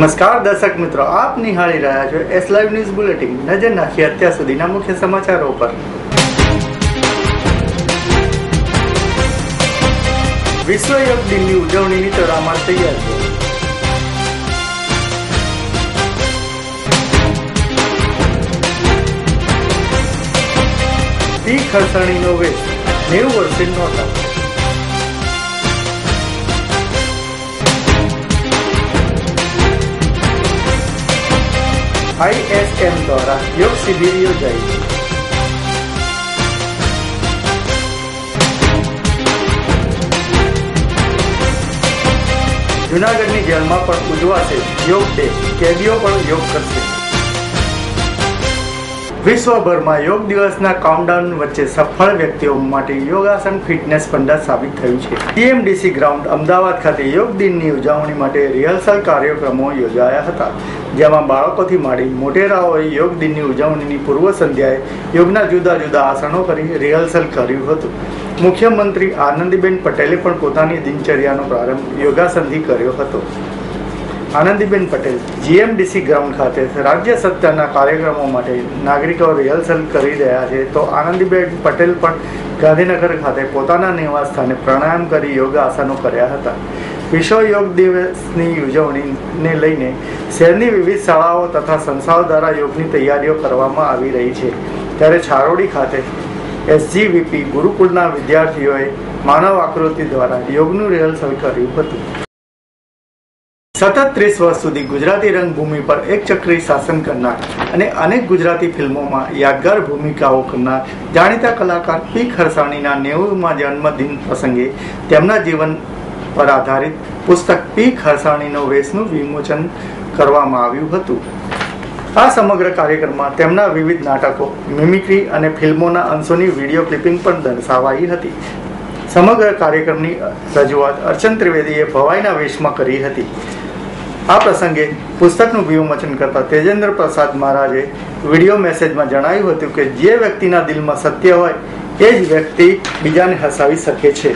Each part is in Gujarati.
નમસ્કાર દર્શક મિત્રો, આપ નિહાળી રહ્યા છો એસ લાઈવ ન્યૂઝ બુલેટિન. નજર નાખીએ અત્યાર સુધીના મુખ્ય સમાચારો પર. વિશ્વ યોગ દિનની ઉજવણીની તડામાર તૈયાર છે. પી ખસણીનો વેશ નેવું વર્ષે નહોતા આઈએસએમ દ્વારા યોગ શિબિર યોજાઈ જુનાગઢની જેલમાં પણ ઉજવાશે યોગ ડે કેદીઓ પણ યોગ કરશે વિશ્વભરમાં યોગ દિવસના કાઉન્ટડાઉન વચ્ચે સફળ વ્યક્તિઓ માટે યોગાસન ફિટનેસ પંડા સાબિત થયું છે. ટીએમડીસી ગ્રાઉન્ડ અમદાવાદ ખાતે યોગ દિનની ઉજવણી માટે રિહર્સલ કાર્યક્રમો યોજાયા હતા. જેમાં બાળકોથી માંડી મોટેરાઓએ યોગ દિનની ઉજવણીની પૂર્વ સંધ્યાએ યોગના જુદા જુદા આસનો કરી રિહર્સલ કર્યું હતું. મુખ્યમંત્રી આનંદીબેન પટેલે પણ પોતાની દિનચર્યાનો પ્રારંભ યોગાસનથી કર્યો હતો. આનંદીબેન પટેલ, જીએમડીસી ગ્રાઉન્ડ ખાતે રાજ્ય સત્તાના કાર્યક્રમો માટે નાગરિકો રિહર્સલ કરી રહ્યા છે. તો આનંદીબેન પટેલ પણ ગાંધીનગર ખાતે પોતાના નિવાસ સ્થાને પ્રાણાયામ કરી યોગ આસનો કર્યા હતા. વિશ્વ યોગ દિવસની ઉજવણીને લઈને શહેરની વિવિધ શાળાઓ તથા સંસ્થાઓ દ્વારા યોગની તૈયારીઓ કરવામાં આવી રહી છે. ત્યારે છારોડી ખાતે એસજીવીપી ગુરુકુળના વિદ્યાર્થીઓએ માનવ આકૃતિ દ્વારા યોગનું રિહર્સલ કર્યું હતું. સતત ત્રીસ વર્ષ સુધી ગુજરાતી રંગભૂમિ પર એક ચક્રી શાસન કરનાર અને અનેક ગુજરાતી ફિલ્મોમાં યાદગાર ભૂમિકાઓ કરનાર જાણીતા કલાકાર પી ખરસાણીના નેવુંમાં જન્મદિન પ્રસંગે તેમના જીવન પર આધારિત પુસ્તક પી ખરસાણીનો વેશનું વિમોચન કરવામાં આવ્યું હતું. આ સમગ્ર કાર્યક્રમમાં તેમના વિવિધ નાટકો મિમિક્રી અને ફિલ્મોના અંશોની વીડિયો ક્લિપિંગ પણ દર્શાવાઈ હતી. સમગ્ર કાર્યક્રમની રજૂઆત અર્ચન ત્રિવેદીએ ભવાઈના વેશમાં કરી હતી. આ પ્રસંગે પુસ્તકનું વિમોચન કરતા તેજેન્દ્ર પ્રસાદ મહારાજે વીડિયો મેસેજમાં જણાવ્યું હતું કે જે વ્યક્તિના દિલમાં સત્ય હોય, એ જ વ્યક્તિ બીજાને હસાવી શકે છે.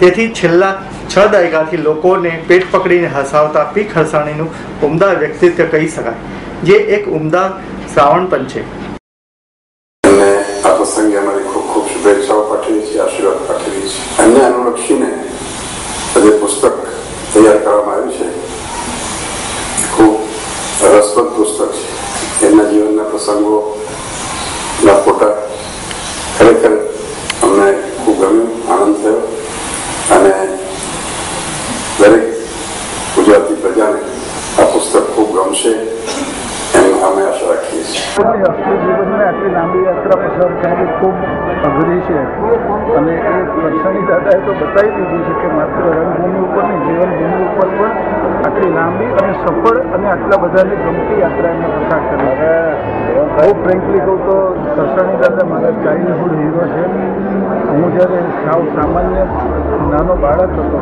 તેથી છેલ્લા છ દાયકાથી લોકોને પેટ પકડીને હસાવતા પીક હસાણીનું ઉમદા વ્યક્તિત્વ કહી શકાય, જે એક ઉમદા શ્રાવણ પણ છે અને આ પ્રસંગે અમારી ખૂબ ખૂબ શુભેચ્છાઓ પાઠવીએ છીએ આશીર્વાદ પાઠવીએ છીએ અન્ય અનુલક્ષીને આજે પુસ્તક તૈયાર કરવામાં આવ્યું છે ખૂબ રસપ્રદ પુસ્તક છે એમના જીવનના પ્રસંગોના ફોટા ખરેખર અમને ખૂબ ગમ્યું આનંદ થયો અને દરેક ગુજરાતી પ્રજાને આ પુસ્તક ખૂબ ગમશે એમ અમે આશા રાખીએ છીએ પોતાની અક્ષર જીવનમાં આટલી લાંબી યાત્રા પસાર કરવી ખૂબ અઘરી છે. અને એ વર્ષાની દાદાએ તો બતાવી દીધું છે કે માત્ર રંગભૂમિ ઉપર નહીં, જીવનભૂમિ ઉપર પણ આટલી લાંબી અને સફળ અને આટલા બધાની ગમતી યાત્રા એમને પસાર કરી બહુ ફ્રેન્કલી કહું તો સરસાણી દાદા મારા ચાઇલ્ડહુડ હીરો છે. હું જ્યારે સાવ સામાન્ય નાનો બાળક હતો,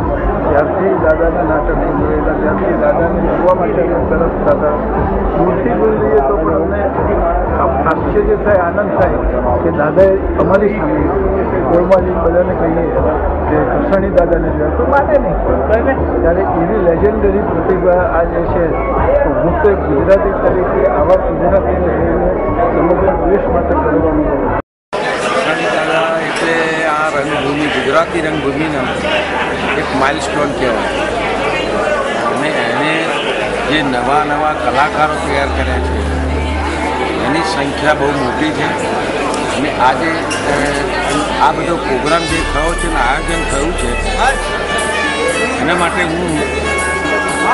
ત્યારથી દાદાના નાટક જોયેલા, ત્યારથી દાદાને જોવા માટે અમે દાદા હતા આશ્ચર્ય થાય આનંદ થાય કે દાદાએ અમારી સામે ગોળમાં જઈને બધાને કહીએ કે કૃષ્ણી દાદાને જોયા તો માને નહીં. ત્યારે એવી લેજેન્ડરી પ્રતિભા આ જે છે હું તો ગુજરાતી તરીકે આવા ગુજરાતીને જોઈને સમગ્ર દેશ માટે કરવાનું કરું એટલે આ રંગભૂમિ, ગુજરાતી રંગભૂમિનો એક માઇલસ્ટોન કહેવાય. અને એને જે નવા નવા કલાકારો તૈયાર કર્યા છે એની સંખ્યા બહુ મોટી છે. અને આજે આ બધો પ્રોગ્રામ જે થયો છે ને આયોજન થયું છે, એના માટે હું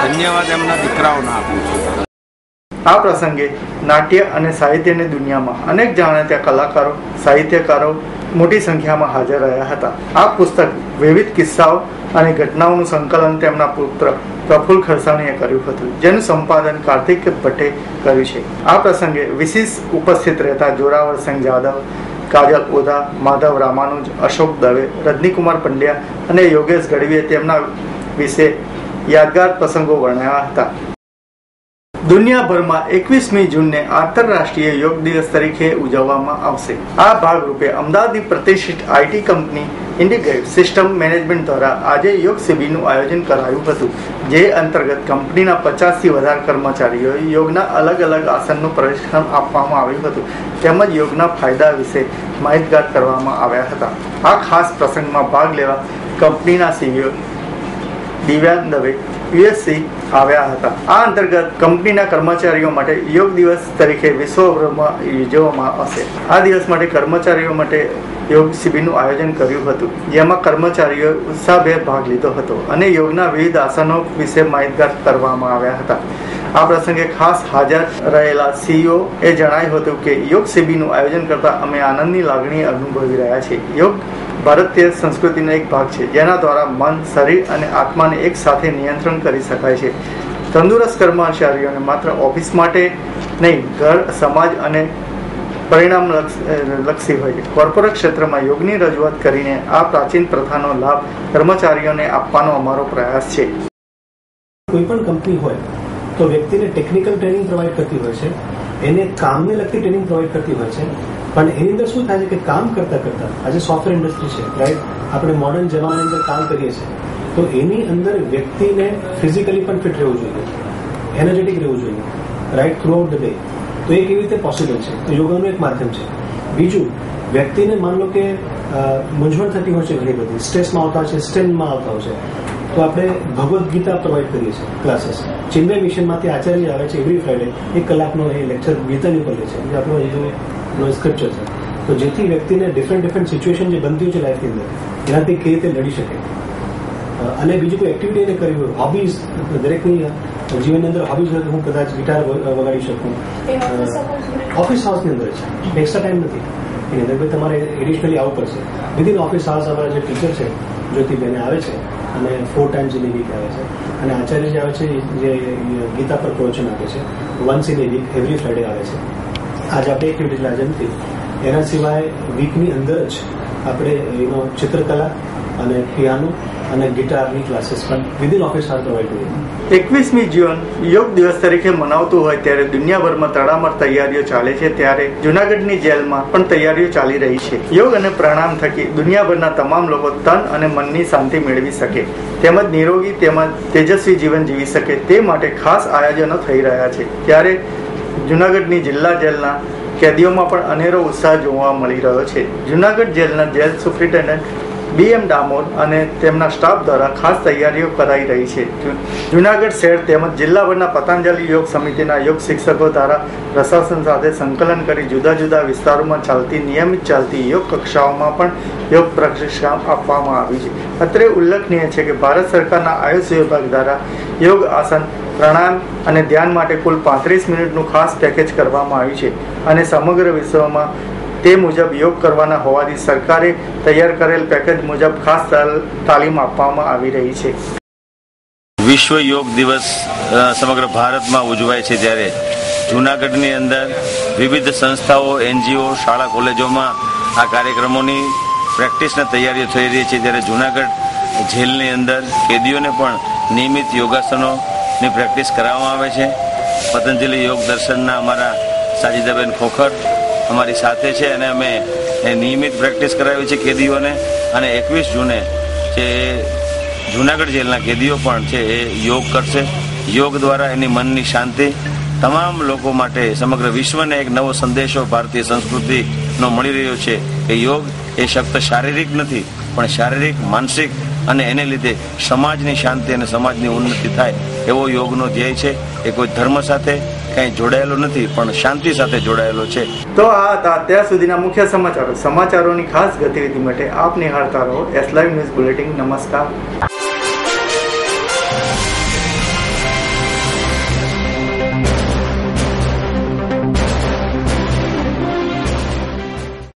ધન્યવાદ એમના દીકરાઓને આપું છું. આ પ્રસંગે નાટ્ય અને સાહિત્યની દુનિયામાં અનેક જાણીતા કલાકારો, સાહિત્યકારો મોટી સંખ્યામાં હાજર રહ્યા હતા. આ પુસ્તક વિવિધ કિસ્સાઓ અને ઘટનાઓનું સંકલન તેમના પુત્ર પ્રફુલ ખરસાણીએ કર્યું હતું. જેનું સંપાદન કાર્તિક ભટ્ટે કર્યું છે. આ પ્રસંગે વિશેષ ઉપસ્થિત રહેતા જોરાવર સિંહ જાદવ, કાજલ ઓધા, માધવ રામાનુજ, અશોક દવે, રજનીકુમાર પંડ્યા અને યોગેશ ગઢવીએ તેમના વિશે યાદગાર પ્રસંગો વર્ણવ્યા હતા. દુનિયાભરમાં એકવીસમી જૂનને આંતરરાષ્ટ્રીય યોગ દિવસ તરીકે ઉજવવામાં આવશે. આ ભાગરૂપે અમદાવાદની પ્રતિષ્ઠિત IT company integrate system management દ્વારા આજે યોગ શિબિરનું આયોજન કરાયું હતું, જે અંતર્ગત કંપનીના પચાસથી વધારે કર્મચારીઓએ યોગના અલગ અલગ આસનનું પ્રશિક્ષણ આપવામાં આવ્યું હતું, તેમજ યોગના ફાયદા વિશે માહિતગાર કરવામાં આવ્યા હતા. આ ખાસ પ્રસંગમાં ભાગ લેવા કંપનીના સીઈઓ દિવ્યાંગ દવે યુએસસી આવ્યા હતા. આ અંતર્ગત કંપનીના કર્મચારીઓ માટે યોગ દિવસ તરીકે વિશ્વભરમાં યોજવામાં આવશે. આ દિવસ માટે કર્મચારીઓ માટે યોગ શિબિરનું આયોજન કર્યું હતું. જેમાં કર્મચારીઓએ ઉત્સાહભેર ભાગ લીધો હતો અને યોગના વિવિધ આસનો વિશે માહિતગાર કરવામાં આવ્યા હતા. આ પ્રસંગે ખાસ હાજર રહેલા સીઈઓ એ જણાવ્યું હતું કે યોગ શિબિરનું આયોજન કરતા અમે આનંદની લાગણી અનુભવી રહ્યા છીએ. યોગ ભારતીય સંસ્કૃતિનો એક ભાગ છે. જેના દ્વારા મન, શરીર અને આત્માને એક સાથે નિયંત્રણ કરી શકાય છે. તંદુરસ્ત કર્મચારીઓને માત્ર ઓફિસ માટે નહીં, ઘર, સમાજ અને પરિણામ લક્ષી હોય છે. કોર્પોરેટ ક્ષેત્રમાં યોગની રજૂઆત કરીને આ પ્રાચીન પ્રથાનો લાભ કર્મચારીઓને આપવાનો અમારો પ્રયાસ છે. કોઈ પણ કંપની હોય, તો વ્યક્તિને ટેકનિકલ ટ્રેનિંગ પ્રોવાઈડ કરતી હોય છે. એને કામને લગતી ટ્રેનિંગ પ્રોવાઈડ કરતી હોય છે. પણ એની અંદર શું થાય છે કે કામ કરતા કરતા આજે સોફ્ટવેર ઇન્ડસ્ટ્રી છે રાઈટ આપણે મોડર્ન જમાનાની અંદર કામ કરીએ છીએ, તો એની અંદર વ્યક્તિને ફિઝિકલી પણ ફિટ રહેવું જોઈએ એનર્જેટિક રહેવું જોઈએ right throughout the day તો એ કેવી રીતે પોસિબલ છે? તો યોગાનું એક માધ્યમ છે. બીજું, વ્યક્તિને માન લો કે મૂંઝવણ થતી હોય છે ઘણી બધી, સ્ટ્રેસમાં આવતા હોય છે, સ્ટ્રેનમાં આવતા હોય છે, તો આપણે ભગવદ્ ગીતા પ્રોવાઈડ કરીએ છીએ ક્લાસીસ ચિન્મય મિશનમાંથી આચાર્ય આવે છે, એવરી ફ્રાઈડે એક કલાકનો એ લેક્ચર ગીતાની ઉપર લે છે. આપણો હિન્દુનો સ્ક્રિપ્ચર છે. તો જેથી વ્યક્તિને ડિફરન્ટ ડિફરન્ટ સિચ્યુએશન જે બનતી હોય છે લાઈફની અંદર એનાથી કઈ રીતે લડી શકે. અને બીજું કોઈ એક્ટિવિટી એને કરવી હોય હોબીઝ દરેકની જીવનની અંદર હોબીઝ હોય કે હું કદાચ ગિટાર વગાડી શકું. ઓફિસ હાઉસની અંદર? છે. એક્સ્ટ્રા ટાઈમ નથી. એની અંદર ભાઈ તમારે એડિશનલી આવવું પડશે. વિધિન ઓફિસ હાઉસ અમારા જે ટીચર છે જ્યોતિબેન આવે છે અને ફોર ટાઈમ્સ ઇન વીક આવે છે. અને આચાર્ય જે આવે છે જે ગીતા પર પ્રવચન આપે છે. Once in a week every Friday આવે છે. આજે આપણે એક મિનિટ નથી એના સિવાય વીકની અંદર જ આપણે એનો ચિત્રકલા અને પિયાનો અને ગિટારની ક્લાસીસ પણ વિધિન ઓફિસ પ્રોવાઈડ કરીએ. એકવીસમી જૂન યોગ દિવસ તરીકે મનાવતું હોય ત્યારે દુનિયાભરમાં તડામર તૈયારીઓ ચાલે છે ત્યારે જુનાગઢની જેલમાં પણ તૈયારીઓ ચાલી રહી છે. યોગ અને પ્રાણાયામ થકી દુનિયાભરના તમામ લોકો તન અને મનની શાંતિ મેળવી શકે, તેમજ નિરોગી તેમજ તેજસ્વી જીવન જીવી શકે તે માટે ખાસ આયોજનો થઈ રહ્યા છે. ત્યારે જુનાગઢની જિલ્લા જેલના કેદીઓમાં પણ અનેરો ઉત્સાહ જોવા મળી રહ્યો છે. જૂનાગઢ જેલના જેલ સુપ્રિન્ટેન્ડન્ટ બીએમ ડામોર અને તેમના સ્ટાફ દ્વારા ખાસ તૈયારીઓ કરાઈ રહી છે. જુનાગઢ શહેર તેમજ જિલ્લાભરના પતંજલિ યોગ સમિતિના યોગ શિક્ષકો દ્વારા પ્રશાસન સાથે સંકલન કરી જુદા જુદા વિસ્તારોમાં ચાલતી નિયમિત ચાલતી યોગ કક્ષાઓમાં પણ યોગ પ્રશિક્ષણ આપવામાં આવ્યું છે. અત્રે ઉલ્લેખનીય છે કે ભારત સરકારના આયુષ વિભાગ દ્વારા યોગ આસન, પ્રાણાયામ અને ધ્યાન માટે કુલ પાંત્રીસ મિનિટનું ખાસ પેકેજ કરવામાં આવ્યું છે અને સમગ્ર વિશ્વમાં તે મુજબ યોગ કરવાના હોવાથી સરકારે તૈયાર કરેલ પેકેજ મુજબ ખાસ તાલીમ આપવામાં આવી રહી છે. વિશ્વ યોગ દિવસ સમગ્ર ભારતમાં ઉજવાય છે ત્યારે જૂનાગઢની અંદર વિવિધ સંસ્થાઓ, એનજીઓ, શાળા, કોલેજોમાં આ કાર્યક્રમોની પ્રેક્ટિસની તૈયારીઓ થઈ રહી છે. જ્યારે જૂનાગઢ જેલની અંદર કેદીઓને પણ નિયમિત યોગાસનોની પ્રેક્ટિસ કરાવવામાં આવે છે. પતંજલિ યોગ દર્શનના અમારા સાજીદાબેન ખોખર અમારી સાથે છે અને અમે નિયમિત પ્રેક્ટિસ કરાવી છે કેદીઓને. અને એકવીસ જૂને જે જૂનાગઢ જેલના કેદીઓ પણ છે એ યોગ કરશે. યોગ દ્વારા એની મનની શાંતિ તમામ લોકો માટે સમગ્ર વિશ્વને એક નવો સંદેશો ભારતીય સંસ્કૃતિનો મળી રહ્યો છે. કે યોગ એ ફક્ત શારીરિક નથી, પણ શારીરિક, માનસિક અને એને લીધે સમાજની શાંતિ અને સમાજની ઉન્નતિ થાય એવો યોગનો ધ્યેય છે. એ કોઈ ધર્મ સાથે કંઈ જોડાયેલો નથી, પણ શાંતિ સાથે જોડાયેલો છે. તો આ હતા અત્યાર સુધીના મુખ્ય સમાચારો. સમાચારોની ખાસ ગતિવિધિ માટે આપ નિહાળતા રહો એસ લાઈવ ન્યૂઝ બુલેટિન નમસ્કાર.